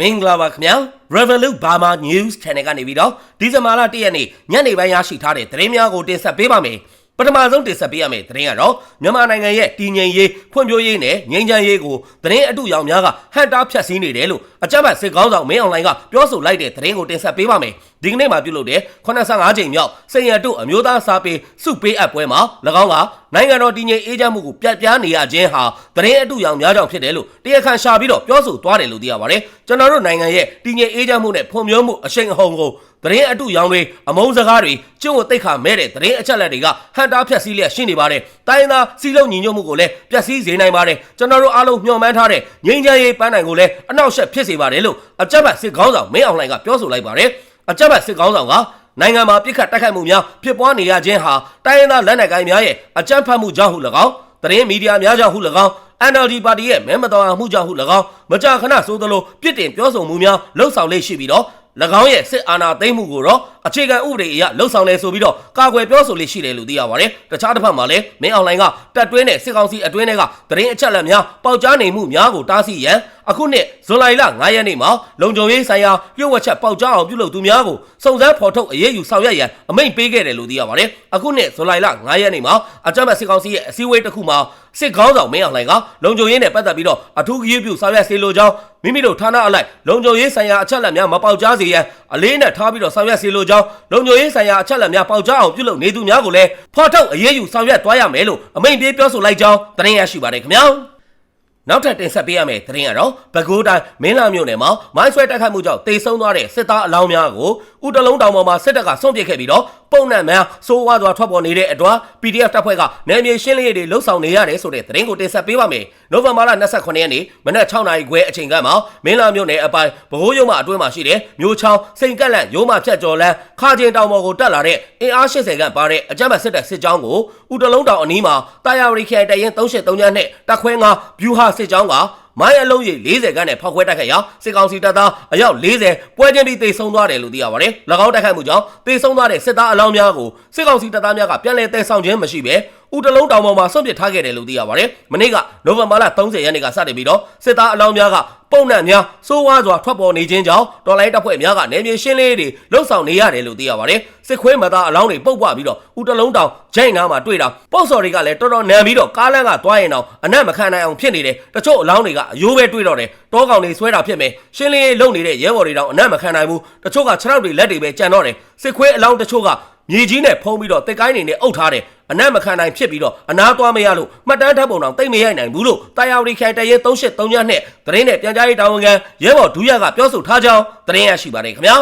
မင်္ဂလာပါခင်ဗျာ Revolut Burma News Channel ကနေပြီးတော့ဒီဇင်ဘာလ1ရက်နေ့ညနေပိုင်းရရှိထားတဲ့သတင်းများကိုတင်ဆက်ပေးပါမယ်ပထမဆုံးတင်ဆက်ပေးရမယ့်သတင်းကတော့မြန်မာနိုင်ငံရဲ့တည်ငြိမ်ရေးဖွံ့ဖြိုးရေးနဲ့ငြိမ်းချမ်းရေးကိုသတင်းအတုရောင်များကဟန်တာဖျက်ဆီးနေတယ်လို့အကြမ်းဖက်စစ်ကောင်းဆောင်မင်းအွန်လိုင်းကပြောဆိုလိုက်တဲ့သတင်းကိုတင်ဆက်ပေးပါမယ် ဒီကနေ့မှာပြုလုပ်တဲ့85ကြိမ်မြောက်စင်ရတုအမျိုးသားစာပေစုပေးအပ်ပွဲမှာ၎င်းကနိုင်ငံတော်တည်ငြိမ်အေးချမ်းမှုကိုပြတ်ပြားနေရခြင်းဟာသတင်းအတုရောင်များကြောင့်ဖြစ်တယ်လို့တရားခံရှာပြီးတော့ပြောဆိုသွားတယ်လို့သိရပါတယ်ကျွန်တော်တို့နိုင်ငံရဲ့တည်ငြိမ်အေးချမ်းမှုနဲ့ဖွံ့ဖြိုးမှုအရှိန်အဟုန်ကိုသတင်းအတုရောင်တွေအမုန်းစကားတွေကျင့်ဝတ်သိက္ခာမဲ့တဲ့သတင်းအချက်အလက်တွေကဟန်တာဖြတ်စည်းလျက်ရှိနေပါတယ်။တိုင်းသားစီလုံးညီညွတ်မှုကိုလည်းပျက်စီးစေနိုင်ပါတယ်။ကျွန်တော်တို့အားလုံးမျှော်မှန်းထားတဲ့ငြိမ်းချမ်းရေးပန်းနိုင်ကိုလည်းအနောက်ရှက်ဖြစ်စေပါတယ်လို့အကြက်ဘတ်စစ်ကောင်းဆောင်မင်းအောင်လှိုင်ကပြောဆိုလိုက်ပါတယ်။ အကြက်ဘတ်စစ်ကောင်းဆောင်ကနိုင်ငံမှာပြစ်ခတ်တိုက်ခိုက်မှုများဖြစ်ပွားနေရခြင်းဟာတိုင်းရင်းသားလက်နက်ကိုင်များရဲ့အကြမ်းဖက်မှုကြောင့်ဟု၎င်းသတင်းမီဒီယာများကြောင့်ဟု၎င်း NLD ပါတီရဲ့မဲမတော်မှုကြောင့်ဟု၎င်းမကြာခဏဆိုသလိုပြစ်တင်ပြောဆိုမှုများလှုပ်ဆောင်လေးရှိပြီးတော့၎င်းရဲ့စစ်အာဏာသိမ်းမှုကိုတော့အခြေခံဥပဒေအရလှုပ်ဆောင်လဲဆိုပြီးတော့ကာကွယ်ပြောဆိုလေးရှိတယ်လို့သိရပါတယ်။တခြားတစ်ဖက်မှာလည်းမင်းအောင်လှိုင်ကတက်တွင်းနဲ့စစ်ကောင်စီအတွင်းတွေကသတင်းအချက်အလက်များပေါက်ကြားနေမှုများကိုတားဆီးရန်အခုနှစ်ဇွန်လလ9ရက်နေ့မှာလုံခြုံရေးဆိုင်ရာပြုတ်ဝက်ချက်ပေါက်ကြားအောင်ပြုလုပ်သူများကိုစုံစမ်းဖော်ထုတ်အရေးယူဆောင်ရွက်ရန်အမိန့်ပေးခဲ့တယ်လို့သိရပါတယ်။အခုနှစ်ဇွန်လ9ရက်နေ့မှာအကြမ်းဖက်စစ်ကောင်စီရဲ့အစည်းအဝေးတစ်ခုမှာစစ်ကောင်းဆောင်မင်းအောင်လှိုင်ကလုံခြုံရေးနဲ့ပတ်သက်ပြီးတော့အထူးကြီးပြုဆောင်ရွက်စေလိုကြောင်းမိမိတို့ဌာနအလိုက်လုံခြုံရေးဆိုင်ရာအချက်အလက်များမပေါက်ကြားစေရန်အလေးနဲ့ထားပြီးတော့ဆောင်ရွက်စေလိုကြောင်းလုံခြုံရေးဆိုင်ရာအချက်အလက်များပေါက်ကြားအောင်ပြုလုပ်နေသူများကိုလည်းဖော်ထုတ်အရေးယူဆောင်ရွက်သွားရမယ်လို့အမိန့်ပေးပြောဆိုလိုက်ကြောင်းသတင်းရရှိပါတယ်ခင်ဗျာနောက်ထပ်တင်ဆက်ပေးရမယ့်သတင်းကတော့ပဲခူးတိုင်းမင်းလာမြို့နယ်မှာမိုင်းဆွဲတိုက်ခိုက်မှုကြောင့်တေဆုံးသွားတဲ့စစ်သားအလောင်းများကိုဥတလုံးတောင်ပေါ်မှာစစ်တပ်ကစွန့်ပစ်ခဲ့ပြီးတော့ ပုံနှံများစိုးဝါးစွာထွက်ပေါ်နေတဲ့အတွက် PDF တပ်ဖွဲ့ကနယ်မြေရှင်းလင်းရေးတွေလှုပ်ဆောင်နေရတယ်ဆိုတဲ့သတင်းကိုတင်ဆက်ပေးပါမယ်။နိုဝင်ဘာလ28ရက်နေ့မနက်6နာရီခွဲအချိန်ကမှမင်းလာမြို့နယ်အပိုင်းဗဟိုးရုံမအတွင်းမှာရှိတဲ့မြို့ချောင်းစိန်ကက်လန့်ရုံမဖြတ်ကျော်လန်းခါကျင်တောင်ပေါ်ကိုတက်လာတဲ့အင်အား80ခန့်ပါတဲ့အကြမ်းဖက်စစ်တပ်စစ်ကြောင်းကိုဥတလုံးတောင်အနီးမှာတာယာဝရီခိုင်တရင်383နဲ့တက်ခွဲ9ဗျူဟာစစ်ကြောင်းက မိုင်းအလုံးကြီး40ခန်းနဲ့ဖောက်ခွဲတိုက်ခိုက်ရာစစ်ကောင်စီတပ်သားအယောက်40ပွဲချင်းပြီးတေဆုံးသွားတယ်လို့သိရပါတယ်။၎င်းတိုက်ခိုက်မှုကြောင့်တေဆုံးသွားတဲ့စစ်သားအလောင်းများကိုစစ်ကောင်စီတပ်သားများကပြန်လည်တဲဆောင်ခြင်းမရှိဘဲ ဦးတလုံးတောင်ပေါ်မှာဆွန့်ပစ်ထားခဲ့တယ်လို့သိရပါတယ်။မနေ့ကနိုဝင်ဘာလ30ရက်နေ့ကစတင်ပြီးတော့စစ်သားအလောင်းများကပုံနှံများစိုးဝါးစွာထွက်ပေါ်နေခြင်းကြောင့်တော်လိုင်းတပ်ဖွဲ့များကနေမြေရှင်းလေးတွေလှုပ်ဆောင်နေရတယ်လို့သိရပါတယ်။စစ်ခွေးမသားအလောင်းတွေပုတ်ပွားပြီးတော့ဦးတလုံးတောင်ဂျိုင်းနားမှာတွေ့တာပေါ့စော်တွေကလည်းတော်တော်နံပြီးတော့ကားလမ်းကသွားရင်တော့အနက်မခံနိုင်အောင်ဖြစ်နေတယ်။တချို့အလောင်းတွေကအယိုးပဲတွေ့တော့တယ်။တောကောင်တွေဆွဲတာဖြစ်မယ်။ရှင်းလင်းရေးလုပ်နေတဲ့ရဲဘော်တွေတောင်အနက်မခံနိုင်ဘူး။တချို့ကခြေထောက်တွေလက်တွေပဲကြံတော့တယ်။စစ်ခွေးအလောင်းတချို့ကမြေကြီးနဲ့ဖုံးပြီးတော့တက်ကိုင်းနေနဲ့အုပ်ထားတယ် အနက်မခံနိုင်ဖြစ်ပြီးတော့အနာသွားမရလို့မှတ်တမ်းထပ်ပုံတော့တိတ်မရိုက်နိုင်ဘူးလို့တာယာဝတီခိုင်တရဲ383ညနဲ့သတင်းနဲ့ပြန်ကြားရေးတာဝန်ခံရဲဘော်ဒူးရကပြောဆိုထားကြောင်းသတင်းရရှိပါတယ်ခင်ဗျာ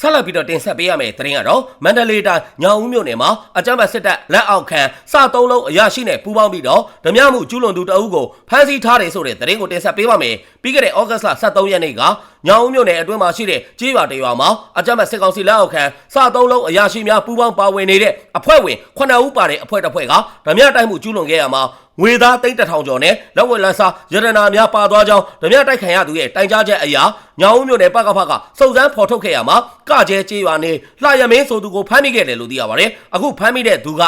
ဆက်လက်ပြီးတော့တင်ဆက်ပေးရမယ့်သတင်းကတော့မန္တလေးတိုင်းညောင်ဦးမြို့နယ်မှာအကြမ်းဖက်စစ်တပ်လက်အောက်ခံစသုံးလုံးအရာရှိနဲ့ပူးပေါင်းပြီးတော့ဓမြမှုကျူးလွန်သူတအုပ်ကိုဖမ်းဆီးထားတယ်ဆိုတဲ့သတင်းကိုတင်ဆက်ပေးပါမယ်။ပြီးခဲ့တဲ့ဩဂတ်စ်လ23ရက်နေ့ကညောင်ဦးမြို့နယ်အတွင်းမှာရှိတဲ့ကြေးရွာတရွာမှာအကြမ်းဖက်စစ်ကောင်စီလက်အောက်ခံစသုံးလုံးအရာရှိများပူးပေါင်းပါဝင်နေတဲ့အဖွဲ့ဝင်9ဦးပါတဲ့အဖွဲ့တစ်ဖွဲ့ကဓမြတိုက်မှုကျူးလွန်ခဲ့ရမှာငွေသားသိန်းတစ်ထောင်ကျော်နဲ့လက်ဝက်လန်းစားရတနာများပါသွားကြောင်းဓမြတိုက်ခံရသူရဲ့တိုင်ကြားချက်အရာညောင်ဦးမြို့နယ်ပကဖကစုံစမ်းဖော်ထုတ်ခဲ့ရမှာကကျဲကြေးရွာနေလှရမင်းဆိုသူကိုဖမ်းမိခဲ့တယ်လို့သိရပါတယ်အခုဖမ်းမိတဲ့သူက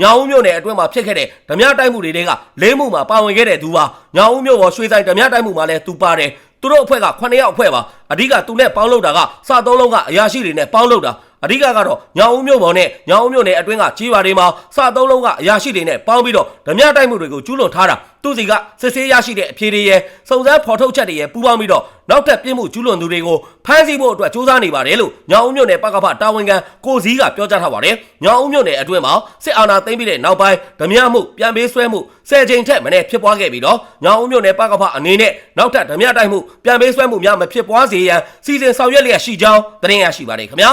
ညောင်ဦးမြို့နယ်အတွင်းမှာဖြစ်ခဲ့တဲ့ဓမြတိုက်မှုတွေကလေးမှုမှာပါဝင်ခဲ့တဲ့သူပါညောင်ဦးမြို့ပေါ်ရွှေဆိုင်ဓမြတိုက်မှုမှာလည်းသူပါတယ်သူတို့အဖွဲ့က9ယောက်အဖွဲ့ပါအဓိကသူနဲ့ပေါင်းလုပ်တာကစသုံးလုံးကအရာရှိတွေနဲ့ပေါင်းလုပ်တာ အဓိကကတော့ညောင်ဦးမြို့ပေါ်နဲ့ညောင်ဦးမြို့နယ်အတွင်းကကြီးပါတွေမှာစသုံးလုံးကအရာရှိတွေနဲ့ပေါင်းပြီးတော့ဓမြတိုက်မှုတွေကိုကျူးလွန်ထားတာသူစီကစစ်ဆေးရရှိတဲ့အဖြေတွေရဲ့စုံစမ်းဖော်ထုတ်ချက်တွေရဲ့ပူးပေါင်းပြီးတော့နောက်ထပ်ပြစ်မှုကျူးလွန်သူတွေကိုဖမ်းဆီးဖို့အတွက်စူးစမ်းနေပါတယ်လို့ညောင်ဦးမြို့နယ်ပကဖတာဝန်ခံကိုစည်းကပြောကြားထားပါတယ်ညောင်ဦးမြို့နယ်အတွင်းမှာစစ်အာဏာသိမ်းပြီးတဲ့နောက်ပိုင်းဓမြမှုပြန်ပေးဆွဲမှုဆယ်ချိန်ထက်မနည်းဖြစ်ပွားခဲ့ပြီးတော့ညောင်ဦးမြို့နယ်ပကဖအနေနဲ့နောက်ထပ်ဓမြတိုက်မှုပြန်ပေးဆွဲမှုများမဖြစ်ပွားစေရန်စီစဉ်ဆောင်ရွက်လျက်ရှိကြောင်းသတင်းရရှိပါတယ်ခင်ဗျာ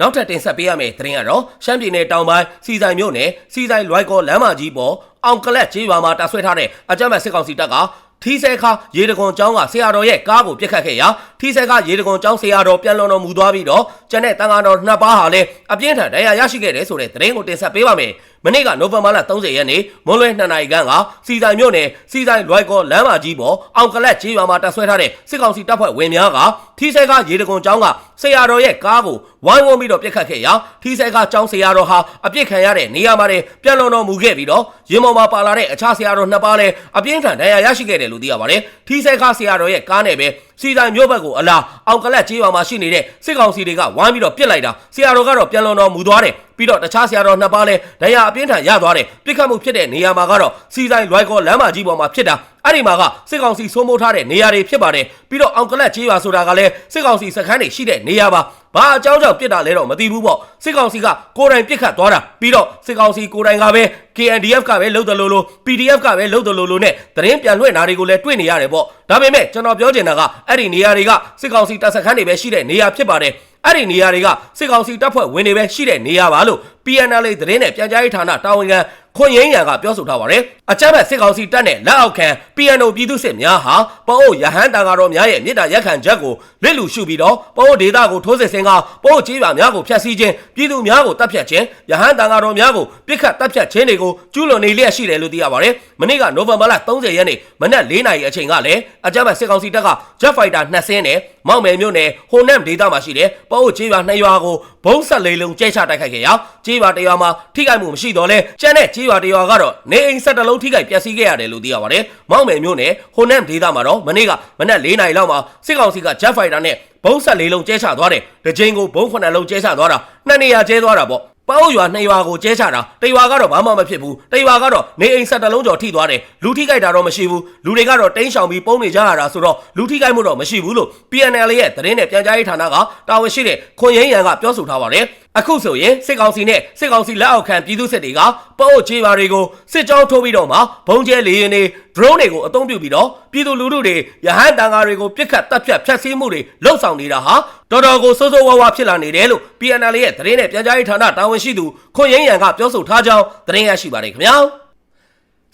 နောက်ထပ်တင်ဆက်ပေးရမယ့်သတင်းကတော့ရှမ်းပြည်နယ်တောင်ပိုင်းစီဆိုင်မြို့နယ်စီဆိုင်လွိုက်ကောလမ်းမကြီးပေါ်အောင်ကလက်ကြီးရွာမှာတပ်ဆွဲထားတဲ့အကြမ်းဖက်စစ်ကောင်စီတပ်ကထီးဆဲခါရေတကွန်ကျောင်းကဆရာတော်ရဲ့ကားကိုပြစ်ခတ်ခဲ့ရာထီးဆဲခါရေတကွန်ကျောင်းဆရာတော်ပြန်လွန်တော်မူသွားပြီးတော့ကျန်တဲ့တန်ဃာတော်နှစ်ပါးဟာလည်းအပြင်းထန်ဒဏ်ရာရရှိခဲ့တယ်ဆိုတဲ့သတင်းကိုတင်ဆက်ပေးပါမယ်။ မနေ့ကနိုဝင်ဘာလ30ရက်နေ့မွန်းလွဲ2နာရီခန့်ကစီဆိုင်မြို့နယ်စီဆိုင်လွိုက်ကောလမ်းမကြီးပေါ်အောင်ကလတ်ကြီးရွာမှာတပ်ဆွဲထားတဲ့စစ်ကောင်စီတပ်ဖွဲ့ဝင်များကထီးဆဲခါရေတကွန်ကျောင်းကဆရာတော်ရဲ့ကားကိုဝိုင်းဝန်းပြီးတော့ပြစ်ခတ်ခဲ့ရာထီးဆဲခါကျောင်းဆရာတော်ဟာအပြစ်ခံရတဲ့နေရာမှာပြန်လွန်တော်မူခဲ့ပြီးတော့ရင်ပေါ်မှာပါလာတဲ့အခြားဆရာတော်နှစ်ပါးလည်းအပြင်းထန်ဒဏ်ရာရရှိခဲ့တယ်လို့သိရပါတယ်။ထီးဆဲခါဆရာတော်ရဲ့ကားနဲ့ပဲစီဆိုင်မြို့ဘက်ကိုအလားအောင်ကလတ်ကျေးရွာမှာရှိနေတဲ့စစ်ကောင်စီတွေကဝိုင်းပြီးတော့ပြစ်လိုက်တာဆရာတော်ကတော့ပြန်လွန်တော်မူသွားတယ်ပြီးတော့တခြားဆရာတော်နှစ်ပါးလည်းဒဏ်ရာအပြင်းထန်ရသွားတယ်ပြစ်ခတ်မှုဖြစ်တဲ့နေရာမှာကတော့စီဆိုင်လွိုက်ကောလမ်းမကြီးပေါ်မှာဖြစ်တာ အဲ့ဒီမှာကစစ်ကောင်စီစိုးမိုးထားတဲ့နေရာတွေဖြစ်ပါတယ်ပြီးတော့အောင်ကလတ်ကျေးရွာဆိုတာကလည်းစစ်ကောင်စီစခန်းတွေရှိတဲ့နေရာပါဘာအကြောင်းကြောင့်ပြစ်တာလဲတော့မသိဘူးပေါ့စစ်ကောင်စီကကိုယ်တိုင်ပြစ်ခတ်သွားတာပြီးတော့စစ်ကောင်စီကိုယ်တိုင်ကပဲ KNDF ကပဲလှုပ်တယ်လို့လို့ PDF ကပဲလှုပ်တယ်လို့လို့နဲ့သတင်းပြန်လွှင့်တာတွေကိုလည်းတွေ့နေရတယ်ပေါ့ဒါပေမဲ့ကျွန်တော်ပြောချင်တာကအဲ့ဒီနေရာတွေကစစ်ကောင်စီတပ်စခန်းတွေပဲရှိတဲ့နေရာဖြစ်ပါတယ်အဲ့ဒီနေရာတွေကစစ်ကောင်စီတပ်ဖွဲ့ဝင်တွေပဲရှိတဲ့နေရာပါလို့ PNL သတင်းနဲ့ပြန်ကြားရေးဌာနတာဝန်ခံ ခွန်ရင်းရံကပြောဆိုထားပါတယ်။အကြမ်းဖက်စစ်ကောင်စီတပ်နဲ့လက်အောက်ခံ PNO ပြည်သူစစ်များဟာပအိုးရဟန်းတန်ဃာတော်များရဲ့မြစ်တာရက်ခံချက်ကိုလစ်လူရှုပြီးတော့ပအိုးဒေသကိုထိုးစစ်ဆင်ကပအိုးကြီးပါများကိုဖျက်ဆီးခြင်းပြည်သူများကိုတပ်ဖြတ်ခြင်းရဟန်းတန်ဃာတော်များကိုပြစ်ခတ်တပ်ဖြတ်ခြင်းတွေကိုကျူးလွန်နေလျက်ရှိတယ်လို့သိရပါတယ်။မနေ့ကနိုဝင်ဘာလ30ရက်နေ့မနက်4နာရီအချိန်ကလည်းအကြမ်းဖက်စစ်ကောင်စီတပ်က Jet Fighter 2စင်းနဲ့မောက်မယ်မြို့နယ်ဟိုနမ်ဒေသမှာရှိတဲ့ပအိုးကြီးပါ2ရွာကိုဘုံဆက်လေးလုံးကျဲချတိုက်ခိုက်ခဲ့ရာကြီးပါ1ရွာမှာထိခိုက်မှုမရှိတော့လဲကျန်တဲ့ကြီးပါ1ရွာကတော့နေအိမ်ဆက်တလုံးထိခိုက်ပျက်စီးခဲ့ရတယ်လို့သိရပါတယ်။မောက်မယ်မြို့နယ်ဟိုနမ်ဒေသမှာတော့မနေ့ကမနက်4နာရီလောက်မှာစစ်ကောင်စီက Jet Fighter နဲ့ဘုံဆက်လေးလုံးကျဲချသွားတယ်။တစ်ချိန်ကိုဘုံ9လုံးကျဲချသွားတာနှစ်နေရာကျဲသွားတာပေါ့။ပေါ့ရွာနှစ်ရွာကိုကျဲချတာတရွာကတော့ဘာမှမဖြစ်ဘူးတရွာကတော့နေအိမ်ဆက်တလုံးကျော်ထိသွားတယ်လူထိခိုက်တာတော့မရှိဘူးလူတွေကတော့တင်းရှောင်ပြီးပုံနေကြရတာဆိုတော့လူထိခိုက်မှုတော့မရှိဘူးလို့ PNL ရဲ့သတင်းနဲ့ပြန်ကြားရေးဌာနကတာဝန်ရှိတဲ့ခွန်ရင်းရန်ကပြောဆိုထားပါတယ် အခုဆိုရင်စစ်ကောင်စီနဲ့စစ်ကောင်စီလက်အောက်ခံပြည်သူစစ်တွေကပေါ့အိုချေပါတွေကိုစစ်ကြောင်းထိုးပြီးတော့မှဘုံကျဲလေရင်တွေ drone တွေကိုအသုံးပြုပြီးတော့ပြည်သူလူထုတွေရဟန်းတန်ဃာတွေကိုပြစ်ခတ်တပ်ဖြတ်ဖျက်ဆီးမှုတွေလှုပ်ဆောင်နေတာဟာတော်တော်ကိုစိုးစိုးဝါးဝါဖြစ်လာနေတယ်လို့ PNL ရဲ့သတင်းနဲ့ပြန်ကြားရေးဌာနတာဝန်ရှိသူခွန်ရင်းရန်ကပြောဆိုထားကြောင်းသတင်းရရှိပါတယ်ခင်ဗျာ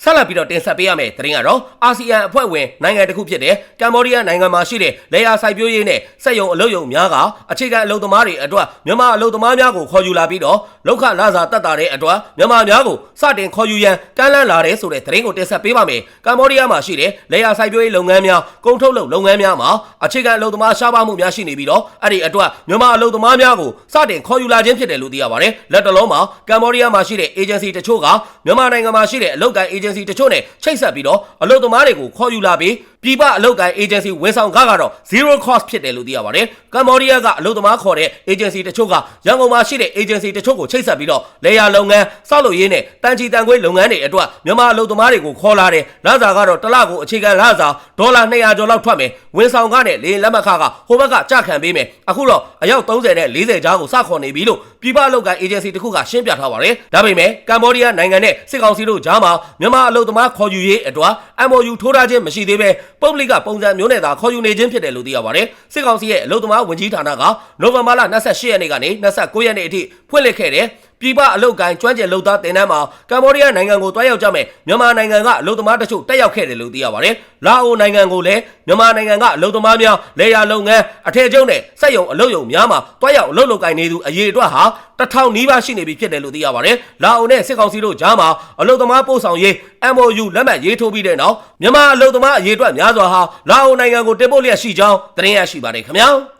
ဆက်လက်ပြီးတော့တင်ဆက်ပေးရမယ့်သတင်းကတော့အာဆီယံအဖွဲ့ဝင်နိုင်ငံတစ်ခုဖြစ်တဲ့ကမ္ဘောဒီးယားနိုင်ငံမှာရှိတဲ့လေယာစိုက်ပျိုးရေးနဲ့စက်ရုံအလုပ်ရုံများကအခြေခံအလုပ်သမားတွေအတွက်မြန်မာအလုပ်သမားများကိုခေါ်ယူလာပြီးတော့လောက်ခလာစာတက်တာတဲ့အတွက်မြန်မာများကိုစတင်ခေါ်ယူရန်ကမ်းလှမ်းလာတဲ့ဆိုတဲ့သတင်းကိုတင်ဆက်ပေးပါမယ်။ကမ္ဘောဒီးယားမှာရှိတဲ့လေယာစိုက်ပျိုးရေးလုပ်ငန်းများကုန်ထုတ်လုပ်လုပ်ငန်းများမှာအခြေခံအလုပ်သမားရှားပါမှုများရှိနေပြီးတော့အဲ့ဒီအတွက်မြန်မာအလုပ်သမားများကိုစတင်ခေါ်ယူလာခြင်းဖြစ်တယ်လို့သိရပါတယ်။လက်တလုံးမှာကမ္ဘောဒီးယားမှာရှိတဲ့ agency တချို့ကမြန်မာနိုင်ငံမှာရှိတဲ့အလုပ်ကိုင် agency တချို့နဲ့ချိတ်ဆက်ပြီးတော့အလုပ်သမားတွေကိုခေါ်ယူလာပြီး ပြည်ပအလုပ်ကိုင် agency ဝန်ဆောင်ခကတော့ zero cost ဖြစ်တယ်လို့သိရပါတယ်။ကမ္ဘောဒီးယားကအလုပ်သမားခေါ်တဲ့ agency တချို့ကရန်ကုန်မှာရှိတဲ့ agency တချို့ကိုချိတ်ဆက်ပြီးတော့လေယာလုပ်ငန်းစောက်လုပ်ရေးနဲ့တန်ချီတန်ခွေးလုပ်ငန်းတွေအတွက်မြန်မာအလုပ်သမားတွေကိုခေါ်လာတယ်။လစာကတော့တစ်လကိုအခြေခံလစာဒေါ်လာ200ကျော်လောက်ထွက်မယ်။ဝန်ဆောင်ခနဲ့လေလက်မှတ်ခကဟိုဘက်ကကြခံပေးမယ်။အခုတော့အယောက်30နဲ့40ကြားကိုစခေါ်နေပြီလို့ပြည်ပအလုပ်ကိုင် agency တခုကရှင်းပြထားပါတယ်။ဒါပေမဲ့ကမ္ဘောဒီးယားနိုင်ငံနဲ့စစ်ကောင်စီတို့ကြားမှာမြန်မာအလုပ်သမားခေါ်ယူရေးအတွက် MOU ထိုးထားခြင်းမရှိသေး ပဲပုဂ္ဂလိကပုံစံမျိုးနဲ့သာခေါ်ယူနေခြင်းဖြစ်တယ်လို့သိရပါတယ်။စစ်ကောင်စီရဲ့အလုပ်သမားဝန်ကြီးဌာနကနိုဝင်ဘာလ28ရက်နေ့ကနေ29ရက်နေ့အထိဖွင့်လှစ်ခဲ့တဲ့ ပြည်ပအလုပ်ကိုင်ကျွမ်းကျင်လုပ်သားတင်တန်းမှာကမ္ဘောဒီးယားနိုင်ငံကိုတွားရောက်ကြမဲ့မြန်မာနိုင်ငံကအလုပ်သမားတချို့တက်ရောက်ခဲ့တယ်လို့သိရပါတယ်။လာအိုနိုင်ငံကိုလည်းမြန်မာနိုင်ငံကအလုပ်သမားများလေယာလုပ်ငန်းအထည်ချုပ်နဲ့စက်ရုံအလုပ်ရုံများမှာတွားရောက်အလုပ်လုပ်ကိုင်နေသူအရေးအတွက်ဟာတထောင်နီးပါးရှိနေပြီဖြစ်တယ်လို့သိရပါတယ်။လာအိုနဲ့စစ်ကောင်စီတို့ကြားမှာအလုပ်သမားပို့ဆောင်ရေး MOU လက်မှတ်ရေးထိုးပြီးတဲ့နောက်မြန်မာအလုပ်သမားအရေးအတွက်များစွာဟာလာအိုနိုင်ငံကိုတင်ပို့လျက်ရှိကြောင်းသတင်းရရှိပါတယ်ခင်ဗျာ။